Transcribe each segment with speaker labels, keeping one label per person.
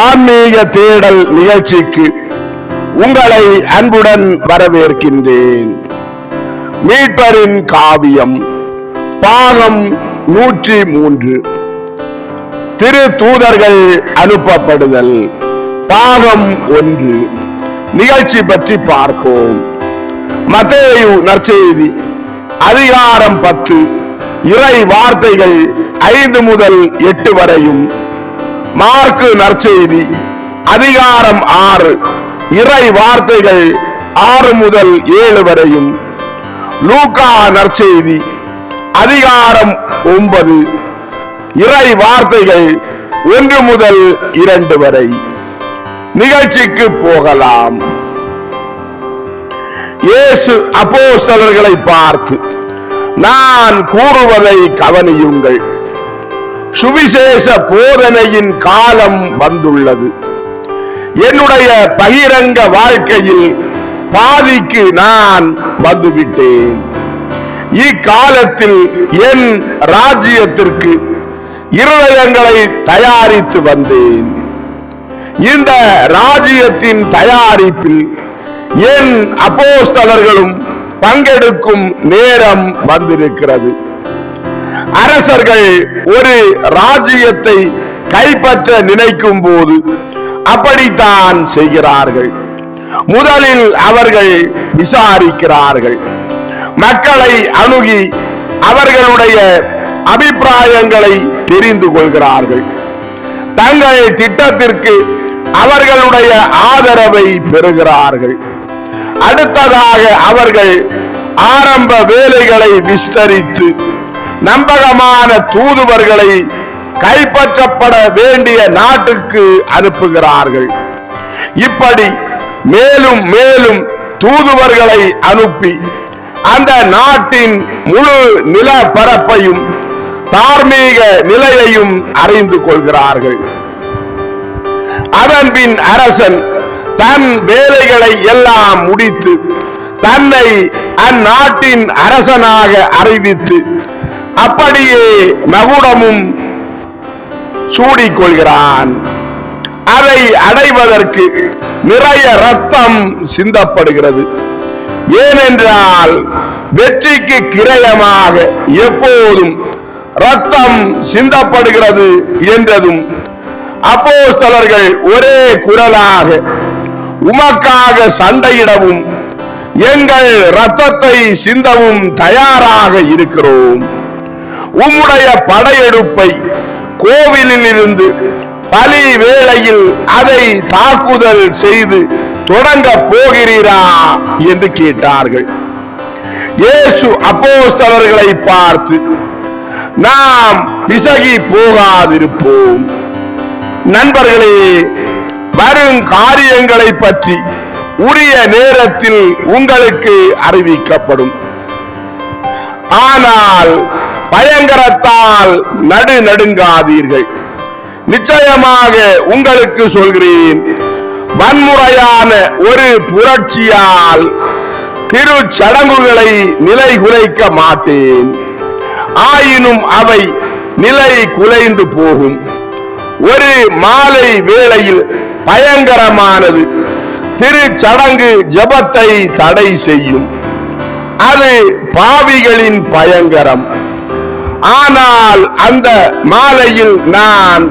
Speaker 1: ஆன்மீக தேடல் நிகழ்ச்சிக்கு உங்களை அன்புடன் வரவேற்கின்றேன். மீட்பரின் காவியம் பாகம் நூற்றி மூன்று திரு தூதர்கள் அனுப்பப்படுதல் பாகம் ஒன்று. நிகழ்ச்சி பற்றி பார்ப்போம். மத்தேயு நற்செய்தி அதிகாரம் பத்து. இறை வார்த்தைகள் ஐந்து முதல் எட்டு வரையும். மார்க்கு நற்செய்தி. அதிகாரம் ஆறு. இறை வார்த்தைகள் ஆறு முதல் ஏழு வரையும். லூகா நற்செய்தி. அதிகாரம் ஒன்பது. இறை வார்த்தைகள் ஒன்று முதல் இரண்டு வரை. நிகழ்ச்சிக்கு போகலாம். இயேசு அப்போஸ்தலர்களை பார்த்து நான் கூறுவதை கவனியுங்கள். சுவிசேஷ போதனையின் காலம் வந்துள்ளது. என்னுடைய பகிரங்க வாழ்க்கையில் பாதிக்கு நான் வந்துவிட்டேன். இக்காலத்தில் என் ராஜ்யத்திற்கு இருதயங்களை தயாரித்து வந்தேன். இந்த ராஜ்யத்தின் தயாரிப்பில் என் அப்போஸ்தலர்களும் பங்கெடுக்கும் நேரம் வந்திருக்கிறது. அரசர்கள் ஒரு ராஜ்யத்தை கைப்பற்ற நினைக்கும் போது அப்படித்தான் செய்கிறார்கள். முதலில் அவர்கள் விசாரிக்கிறார்கள். மக்களை அணுகி அவர்களுடைய அபிப்பிராயங்களை தெரிந்து கொள்கிறார்கள். தங்கள் திட்டத்திற்கு அவர்களுடைய ஆதரவை பெறுகிறார்கள். அடுத்ததாக அவர்கள் ஆரம்ப வேலைகளை விஸ்தரித்து நம்பகமான தூதுவர்களை கைப்பற்றப்பட வேண்டிய நாட்டுக்கு அனுப்புகிறார்கள். இப்படி மேலும் மேலும் தூதுவர்களை அனுப்பி அந்த நாட்டின் முழு நிலப்பரப்பையும் தார்மீக நிலையையும் அறிந்து கொள்கிறார்கள். அதன் பின் அரசன் தன் வேலைகளை எல்லாம் முடித்து தன்னை அந்நாட்டின் அரசனாக அறிவித்து அப்படியே மகுடமும் சூடிக்கொள்கிறான். அதை அடைவதற்கு நிறைய ரத்தம் சிந்தப்படுகிறது. ஏனென்றால் வெற்றிக்கு கிரயமாக எப்போதும் ரத்தம் சிந்தப்படுகிறது என்றதும் அப்போஸ்தலர்கள் ஒரே குரலாக உமக்காக சண்டையிடவும் எங்கள் ரத்தத்தை சிந்தவும் தயாராக இருக்கிறோம். உம்முடைய படையெடுப்பை கோவிலில் இருந்து பலி வேளையில் அதை தாக்குதல் செய்து தொடங்க போகிறீரா என்று கேட்டார்கள். இயேசு அப்போஸ்தலர்களை பார்த்து நாம் பிசகி போகாதிருப்போம். நண்பர்களே வரும் காரியங்களை பற்றி உரிய நேரத்தில் உங்களுக்கு அறிவிக்கப்படும். ஆனால் பயங்கரத்தால் நடு நடுங்காதீர்கள். நிச்சயமாக உங்களுக்கு சொல்கிறேன் வன்முறையான ஒரு புரட்சியால் திருச்சடங்குகளை நிலை குலைக்க மாட்டேன். ஆயினும் அவை நிலை குலைந்து போகும். ஒரு மாலை வேளையில் பயங்கரமானது திருச்சடங்கு ஜபத்தை தடை செய்யும். அது பாவிகளின் பயங்கரம். ஆனால் அந்த மாலையில் நான்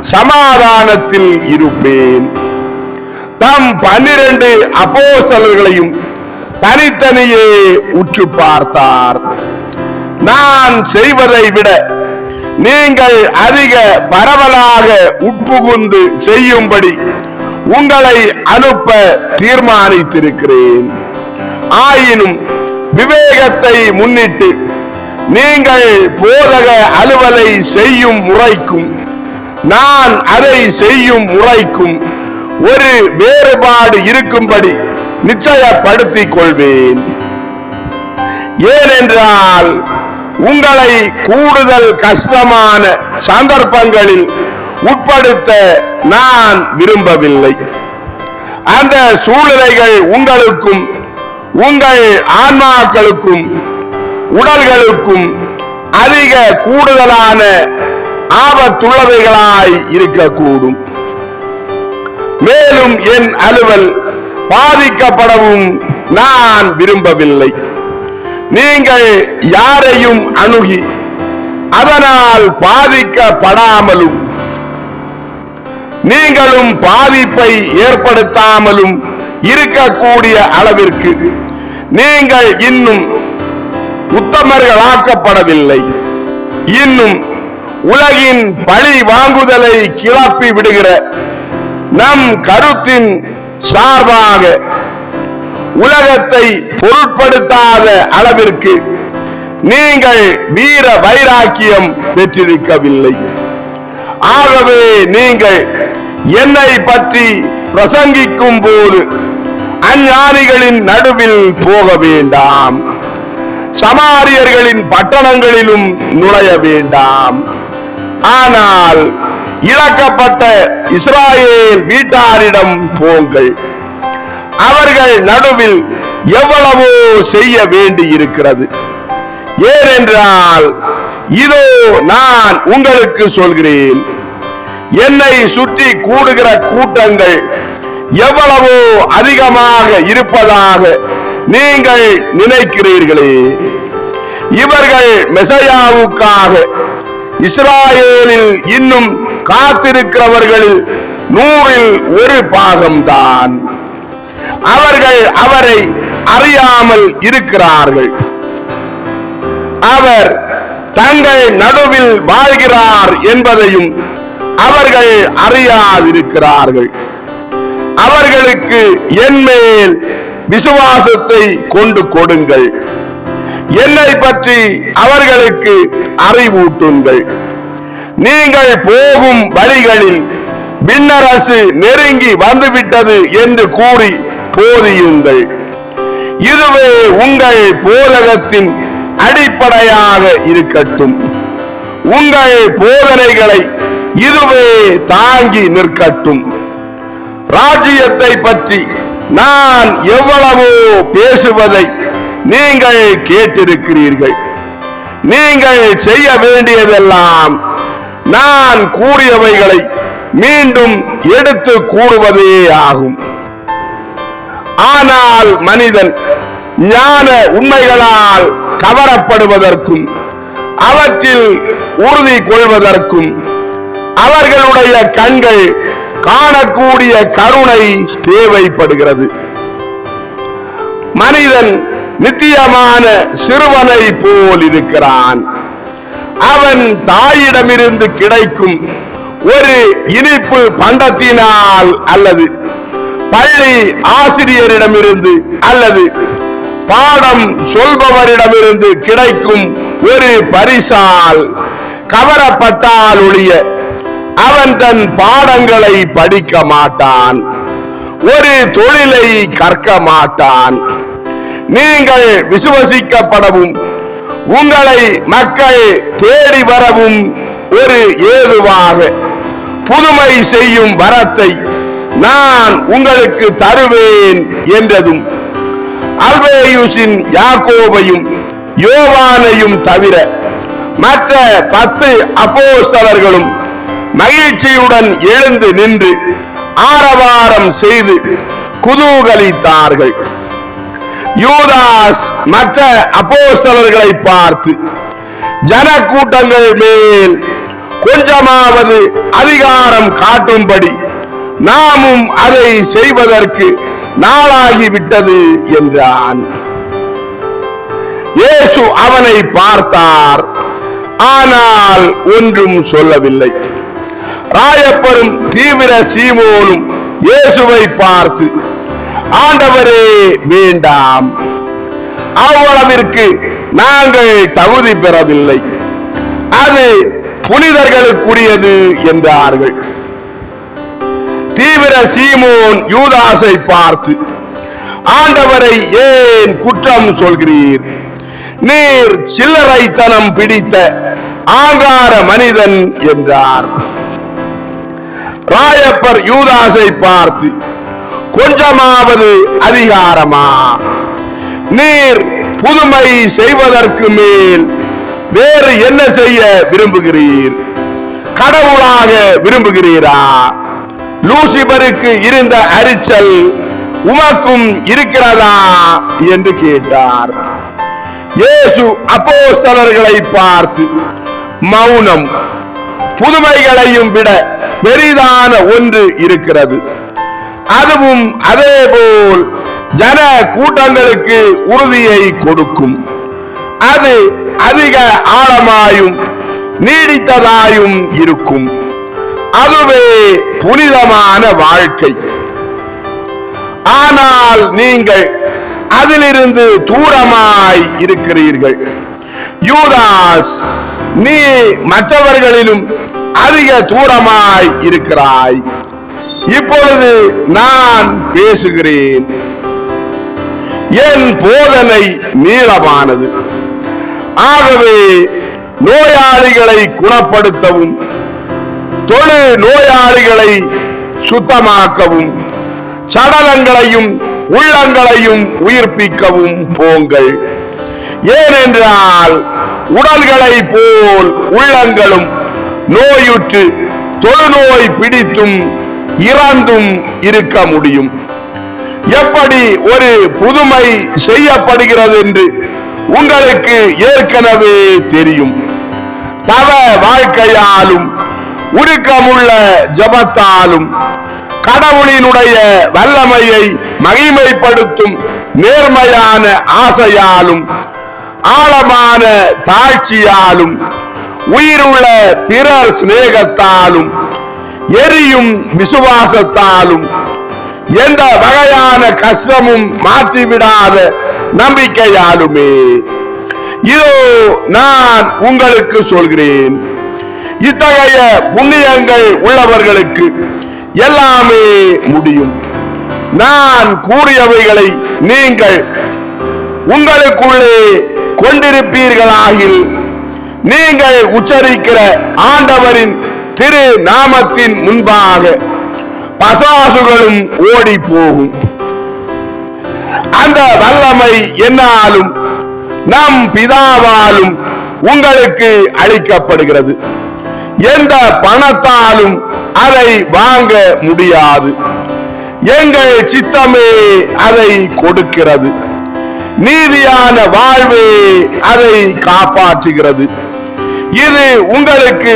Speaker 1: சமாதானத்தில் இருப்பேன். தம் பன்னிரண்டு அப்போஸ்தலர்களையும் தனித்தனியே உற்று பார்த்தார். நான் செய்வதை விட நீங்கள் அதிக பரவலாக உட்புகுந்து செய்யும்படி உங்களை அனுப்ப தீர்மானித்திருக்கிறேன். ஆயினும் விவேகத்தை முன்னிட்டு நீங்கள் போதக அலுவலை செய்யும் முறைக்கும் நான் அதை செய்யும் முறைக்கும் ஒரு வேறுபாடு இருக்கும்படி நிச்சயப்படுத்திக் கொள்வேன். ஏனென்றால் உங்களை கூடுதல் கஷ்டமான சந்தர்ப்பங்களில் உட்படுத்த நான் விரும்பவில்லை. அந்த சூழ்நிலைகள் உங்களுக்கும் உங்கள் ஆன்மாக்களுக்கும் உடல்களுக்கும் அதிக கூடுதலான ஆபத்துள்ளவைகளாய் இருக்கக்கூடும். மேலும் என் அலுவல் பாதிக்கப்படவும் நான் விரும்பவில்லை. நீங்கள் யாரையும் அணுகி அதனால் பாதிக்கப்படாமலும் நீங்களும் பாதிப்பை ஏற்படுத்தாமலும் இருக்கக்கூடிய அளவிற்கு நீங்கள் இன்னும் உத்தமர்களாக்கப்படவில்லை. இன்னும் உலகின் பழி வாங்குதலை கிளப்பி விடுகிற நம் கருத்தின் சார்பாக உலகத்தை பொருட்படுத்தாத அளவிற்கு நீங்கள் வீர வைராக்கியம் பெற்றிருக்கவில்லை. ஆகவே நீங்கள் என்னை பற்றி பிரசங்கிக்கும் போது அஞ்ஞானிகளின் நடுவில் போக வேண்டாம். சமாரியர்களின் பட்டணங்களிலும் நுழைய வேண்டாம். ஆனால் இழக்கப்பட்ட இஸ்ராயேல் வீட்டாரிடம் போங்கள். அவர்கள் நடுவில் எவ்வளவோ செய்ய வேண்டி இருக்கிறது ஏனென்றால் இதோ நான் உங்களுக்கு சொல்கிறேன். என்னை சுற்றி கூடுகிற கூட்டங்கள் எவ்வளவோ அதிகமாக இருப்பதாக நீங்கள் நினைக்கிறீர்களே. இவர்கள் மெசையாவுக்காக இஸ்ராயேலில் இன்னும் காத்திருக்கிறவர்களில் நூறில் ஒரு பாகம்தான். அவர்கள் அவரை அறியாமல் இருக்கிறார்கள். அவர் தங்கள் நடுவில் வாழ்கிறார் என்பதையும் அவர்கள் அறியாதிருக்கிறார்கள். அவர்களுக்கு என்மேல் விசுவாசத்தை கொண்டு கொடுங்கள். என்னை பற்றி அவர்களுக்கு அறிவூட்டுங்கள். நீங்கள் போகும் வழிகளில் விண்ணரசு நெருங்கி வந்துவிட்டது என்று கூறி போதியுங்கள். இதுவே உங்கள் போதகத்தின் அடிப்படையாக இருக்கட்டும். உங்கள் போதனைகளை இதுவே தாங்கி நிற்கட்டும். ராஜ்யத்தை பற்றி நான் எவ்வளவோ பேசுவதை நீங்கள் கேட்டிருக்கிறீர்கள். நீங்கள் செய்ய வேண்டியதெல்லாம் நான் கூறியவைகளை மீண்டும் எடுத்து கூறுவதே ஆகும். ஆனால் மனிதன் ஞான உண்மைகளால் கவரப்படுவதற்கும் அவற்றில் உறுதி கொள்வதற்கும் அவர்களுடைய கண்கள் காணக்கூடிய கருணை தேவைப்படுகிறது. மனிதன் நித்தியமான சிறுவனை போல் இருக்கிறான். அவன் தாயிடமிருந்து கிடைக்கும் ஒரு இனிப்பு பண்டத்தினால் அல்லது பள்ளி ஆசிரியரிடமிருந்து அல்லது பாடம் சொல்பவரிடமிருந்து கிடைக்கும் ஒரு பரிசால் கவரப்பட்டால் ஒழிய அவன் தன் பாடங்களை படிக்க மாட்டான். ஒரு தொழிலை கற்க மாட்டான். நீங்கள் விசுவசிக்கப்படவும் உங்களை மக்கள் தேடி வரவும் ஒரு ஏதுவாக புதுமை செய்யும் வரத்தை நான் உங்களுக்கு தருவேன் என்றதும் அல்பேயுசின் யாக்கோபையும் யோவானையும் தவிர மற்ற பத்து அப்போஸ்தலர்களும் மகிழ்ச்சியுடன் எழுந்து நின்று ஆரவாரம் செய்து குதூகலித்தார்கள். யூதாஸ் மற்ற அப்போஸ்தலர்களை பார்த்து ஜனக்கூட்டங்கள் மேல் கொஞ்சமாவது அதிகாரம் காட்டும்படி நாமும் அதை செய்வதற்கு நாளாகிவிட்டது என்றான். இயேசு அவனை பார்த்தார் ஆனால் ஒன்றும் சொல்லவில்லை. ராயப்பரும் தீவிர சீமோனும் இயேசுவை பார்த்து ஆண்டவரே வேண்டாம். அவ்வளவிற்கு நாங்கள் தகுதி பெறவில்லை. அது புனிதர்களுக்குரியது என்றார்கள். தீவிர சீமோன் யூதாசை பார்த்து ஆண்டவரை ஏன் குற்றம் சொல்கிறீர்? நீர் சில்லறைத்தனம் பிடித்த ஆங்கார மனிதன் என்றார். ராயப்பர் யூதாசை பார்த்து கொஞ்சமாவது அதிகாரமா? நீர் புதுமை செய்வதற்கு மேல் வேறு என்ன செய்ய விரும்புகிறீர்? கடவுளாக விரும்புகிறீரா? லூசிபருக்கு இருந்த அரிச்சல் உமக்கும் இருக்கிறதா? என்று கேட்டார். இயேசு அப்போஸ்தலர்களை பார்த்து மௌனம். புதுமைகளையும் விட பெரிதான ஒன்று இருக்கிறது. அதுவும் அதேபோல் ஜன கூட்டங்களுக்கு உறுதியை கொடுக்கும். அது அதிக ஆழமாயும் நீடித்ததாயும் இருக்கும். அதுவே புனிதமான வாழ்க்கை. ஆனால் நீங்கள் அதிலிருந்து தூரமாய் இருக்கிறீர்கள். யூதாஸ் நீ மற்றவர்களிலும் அதிக தூரமாய் இருக்கிறாய். இப்பொழுது நான் பேசுகிறேன். என் போதனை நீளமானது. ஆகவே நோயாளிகளை குணப்படுத்தவும் தொழு நோயாளிகளை சுத்தமாக்கவும் சடலங்களையும் உள்ளங்களையும் உயிர்ப்பிக்கவும் போங்கள். ஏனென்றால் உடல்களை போல் உள்ளங்களும் நோயுற்று தொழுநோய் பிடித்தும் இறந்தும் இருக்க முடியும். எப்படி ஒரு புதுமை செய்யப்படுகிறது என்று உங்களுக்கு ஏற்கனவே தெரியும். தவ வாழ்க்கையாலும் உருக்கமுள்ள ஜபத்தாலும் கடவுளினுடைய வல்லமையை மகிமைப்படுத்தும் நேர்மையான ஆசையாலும் ஆழமான தாழ்ச்சியாலும் உயிருள்ள பிறர் சிநேகத்தாலும் எரியும் விசுவாசத்தாலும் எந்த வகையான கஷ்டமும் மாற்றிவிடாத நம்பிக்கையாலுமே. இதோ நான் உங்களுக்கு சொல்கிறேன். இத்தகைய புண்ணியங்கள் உள்ளவர்களுக்கு எல்லாமே முடியும். நான் கூறியவைகளை நீங்கள் உங்களுக்குள்ளே கொண்டிருப்பீர்களாகில் நீங்கள் உச்சரிக்கிற ஆண்டவரின் திரு நாமத்தின் முன்பாக பசாசுகளும் ஓடி போகும் அந்த வல்லமை என்னாலும் நம் பிதாவாலும் உங்களுக்கு அளிக்கப்படுகிறது. எந்த பணத்தாலும் அதை வாங்க முடியாது. எங்கள் சித்தமே அதை கொடுக்கிறது. நீதியான வாழ்வே அதை காப்பாற்றுகிறது. இது உங்களுக்கு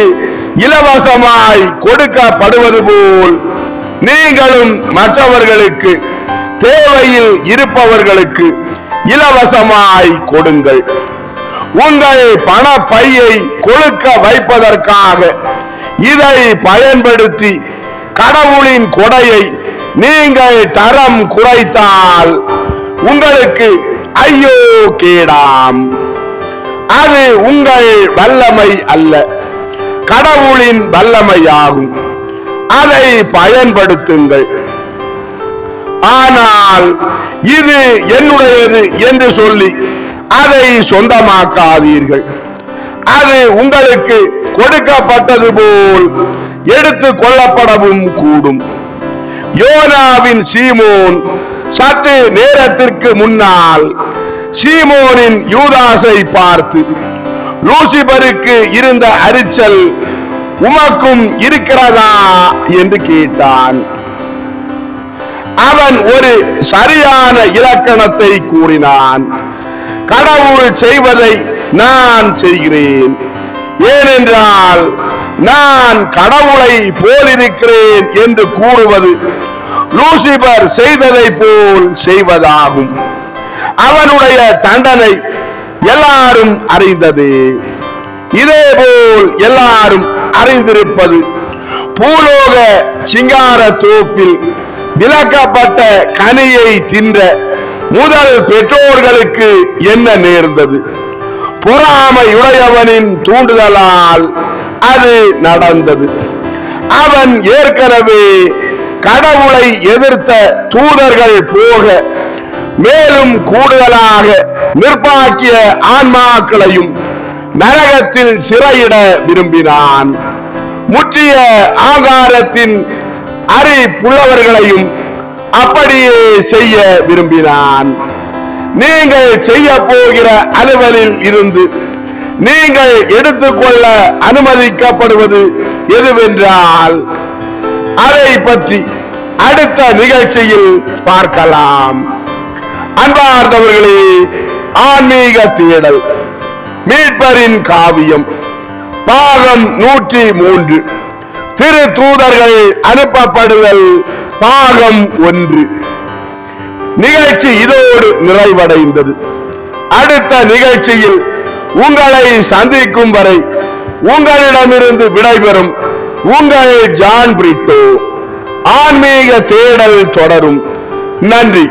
Speaker 1: இலவசமாய் கொடுக்கப்படுவது போல் நீங்களும் மற்றவர்களுக்கு தேவையில் இருப்பவர்களுக்கு இலவசமாய் கொடுங்கள். உங்கள் பண பையை கொழுக்க வைப்பதற்காக இதை பயன்படுத்தி கடவுளின் கொடையை நீங்கள் தரம் குறைத்தால் உங்களுக்கு ஐயோ கேடாம். அது உங்கள் வல்லமை அல்ல. கடவுளின் வல்லமையாகும். அதை பயன்படுத்துங்கள். ஆனால் இது என்னுடையது என்று சொல்லி அதை சொந்தமாக்காதீர்கள். அது உங்களுக்கு கொடுக்கப்பட்டது போல் எடுத்து கொள்ளப்படவும் கூடும். யோனாவின் சீமோன் சற்று நேரத்திற்கு முன்னால் சீமோனின் யூதாசை பார்த்து லூசிபருக்கு இருந்த அரிச்சல் உமக்கும் இருக்கிறதா? என்று கேட்டான். அவன் ஒரு சரியான இலக்கணத்தை கூறினான். கடவுள் செய்வதை நான் செய்கிறேன். ஏனென்றால் நான் கடவுளை போலிருக்கிறேன் என்று கூறுவது லூசிபர் செய்ததை போல் செய்வதாகும். அவனுடைய தண்டனை எல்லாரும் அறிந்தது. இதேபோல் எல்லாரும் அறிந்திருப்பது பூலோக சிங்கார தோப்பில் விளக்கப்பட்ட கனியை தின்ற முதல் பெற்றோர்களுக்கு என்ன நேர்ந்தது? பொறாமையுடையவனின் தூண்டுதலால் அது நடந்தது. அவன் ஏற்கனவே கடவுளை எதிர்த்த தூதர்கள் போக மேலும் கூடுதலாக நிர்பாக்கிய ஆன்மாக்களையும் நரகத்தில் சிறையிட விரும்பினான். முற்றிய ஆகாரத்தின் அறி அப்படியே செய்ய விரும்பினான். நீங்கள் செய்ய போகிற அலுவலில் இருந்து நீங்கள் எடுத்துக்கொள்ள அனுமதிக்கப்படுவது எதுவென்றால் அதை பற்றி அடுத்த நிகழ்ச்சியில் பார்க்கலாம். அன்பார்ந்தவர்களே ஆன்மீக தேடல் மீட்பரின் காவியம் பாகம் நூற்றி மூன்று. திரு தூதர்கள் அனுப்பப்படுதல் பாகம் ஒன்று. நிகழ்ச்சி இதோடு நிறைவடைந்தது. அடுத்த நிகழ்ச்சியில் உங்களை சந்திக்கும் வரை உங்களிடமிருந்து விடைபெறும் உங்கள் ஜான் பிரிட்டோ. ஆன்மீக தேடல் தொடரும். நன்றி.